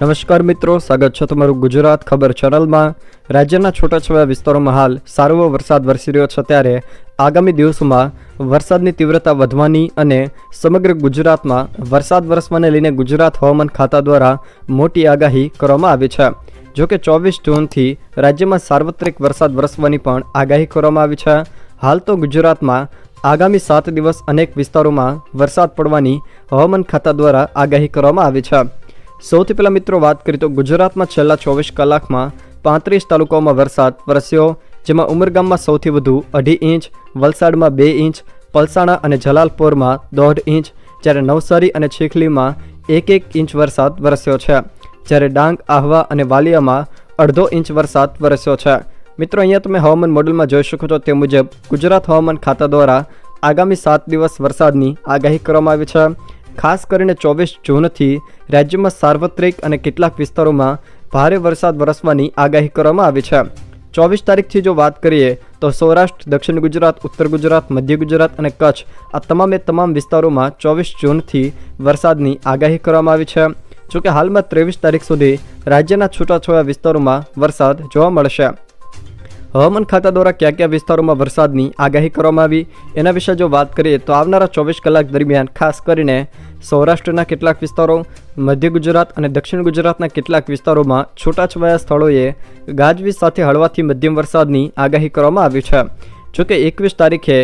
નમસ્કાર મિત્રો, સ્વાગત છે તમારું ગુજરાત ખબર ચેનલમાં. રાજ્યના છૂટાછવાયા વિસ્તારોમાં હાલ સારો વરસાદ વરસી રહ્યો છે ત્યારે આગામી દિવસોમાં વરસાદની તીવ્રતા વધવાની અને સમગ્ર ગુજરાતમાં વરસાદ વરસવાને લઈને ગુજરાત હવામાન ખાતા દ્વારા મોટી આગાહી કરવામાં આવી છે. જોકે ચોવીસ જૂનથી રાજ્યમાં સાર્વત્રિક વરસાદ વરસવાની પણ આગાહી કરવામાં આવી છે. હાલ તો ગુજરાતમાં આગામી સાત દિવસ અનેક વિસ્તારોમાં વરસાદ પડવાની હવામાન ખાતા દ્વારા આગાહી કરવામાં આવી છે. સૌથી પહેલાં મિત્રો વાત કરીએ તો ગુજરાતમાં છેલ્લા ચોવીસ કલાકમાં પાંત્રીસ તાલુકાઓમાં વરસાદ વરસ્યો, જેમાં ઉમરગામમાં સૌથી વધુ અઢી ઇંચ, વલસાડમાં બે ઇંચ, પલસાણા અને જલાલપોરમાં દોઢ ઇંચ, જ્યારે નવસારી અને ચીખલીમાં એક એક ઇંચ વરસાદ વરસ્યો છે. જ્યારે ડાંગ, આહવા અને વાલિયામાં અડધો ઇંચ વરસાદ વરસ્યો છે. મિત્રો, અહીંયા તમે હવામાન મોડલમાં જોઈ શકો છો તે મુજબ ગુજરાત હવામાન ખાતા દ્વારા આગામી સાત દિવસ વરસાદની આગાહી કરવામાં આવી છે. ખાસ કરીને ચોવીસ જૂનથી રાજ્યમાં સાર્વત્રિક અને કેટલાક વિસ્તારોમાં ભારે વરસાદ વરસવાની આગાહી કરવામાં આવી છે. ચોવીસ તારીખથી જો વાત કરીએ, તો સૌરાષ્ટ્ર, દક્ષિણ ગુજરાત, ઉત્તર ગુજરાત, મધ્ય ગુજરાત અને કચ્છ આ તમામે તમામ વિસ્તારોમાં ચોવીસ જૂનથી વરસાદની આગાહી કરવામાં આવી છે. જોકે હાલમાં ત્રેવીસ તારીખ સુધી રાજ્યના છૂટાછવાયા વિસ્તારોમાં વરસાદ જોવા મળશે. હવામાન ખાતા દ્વારા કયા કયા વિસ્તારોમાં વરસાદની આગાહી કરવામાં આવી? એના વિશે જો વાત કરીએ તો આવનારા ચોવીસ કલાક દરમિયાન ખાસ કરીને સૌરાષ્ટ્રના કેટલાક વિસ્તારો, મધ્ય ગુજરાત અને દક્ષિણ ગુજરાતના કેટલાક વિસ્તારોમાં છૂટાછવાયા સ્થળોએ ગાજવીજ સાથે હળવાથી મધ્યમ વરસાદની આગાહી કરવામાં આવી છે. જોકે એકવીસ તારીખે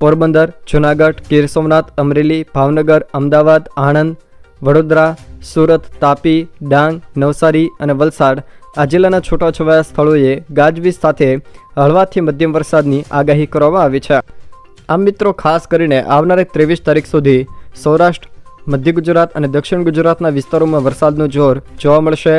પોરબંદર, જૂનાગઢ, ગીર સોમનાથ, અમરેલી, ભાવનગર, અમદાવાદ, આણંદ, વડોદરા, સુરત, તાપી, ડાંગ, નવસારી અને વલસાડ આ જિલ્લાના છૂટાછવાયા સ્થળોએ ગાજવીજ સાથે હળવાથી મધ્યમ વરસાદની આગાહી કરવામાં આવી છે. આમ મિત્રો, ખાસ કરીને આવનારી ત્રેવીસ તારીખ સુધી સૌરાષ્ટ્ર, મધ્ય ગુજરાત અને દક્ષિણ ગુજરાતના વિસ્તારોમાં વરસાદનું જોર જોવા મળશે.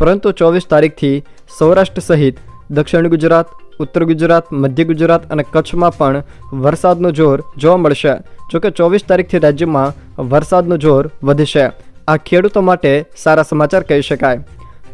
પરંતુ ચોવીસ તારીખથી સૌરાષ્ટ્ર સહિત દક્ષિણ ગુજરાત, ઉત્તર ગુજરાત, મધ્ય ગુજરાત અને કચ્છમાં પણ વરસાદનું જોર જોવા મળશે. જોકે ચોવીસ તારીખથી રાજ્યમાં વરસાદનું જોર વધશે. આ ખેડૂતો માટે સારા સમાચાર કહી શકાય.